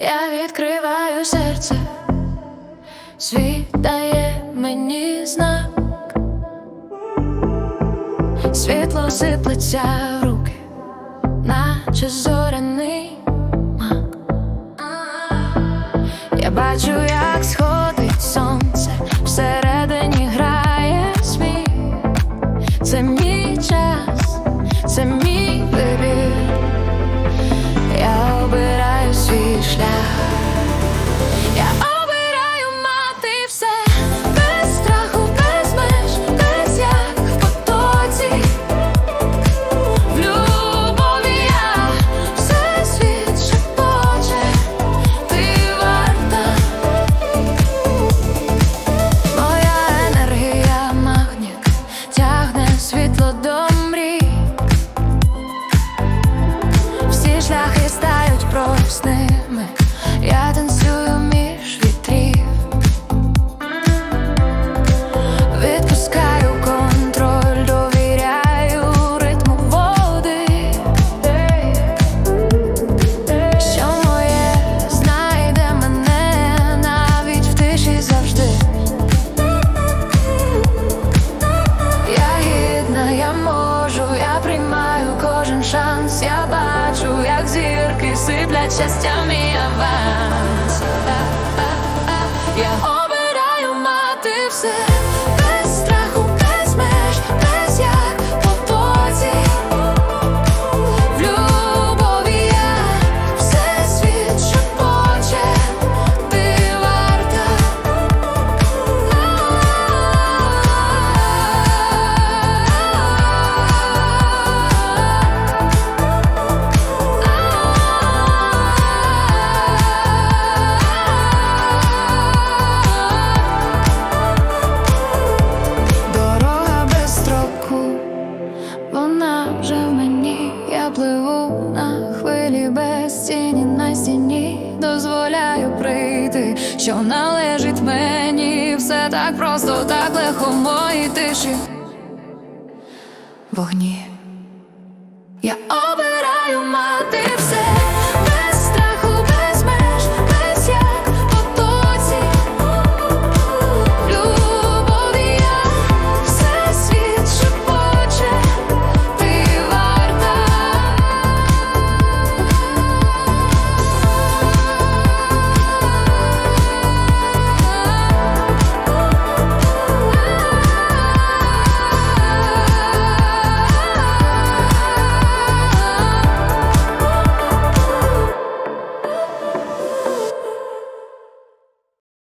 Я відкриваю серце, світ дає мені знак, світло сиплеться в руки, наче зоряний мак. Я бачу, як сходить сонце, всередині грає сміх. Це мій шляхи стають просними, я танцюю між вітрів, відпускаю контроль, довіряю ритму води, що моє знайде мене навіть в тиші завжди. Я гідна, я можу, я приймаю кожен шанс. Я зірки сиплять щастям і аванс. Пливу на хвилі без тіні на стіні, дозволяю прийти, що належить мені, все так просто, так легко в моїй тиші. Вогні.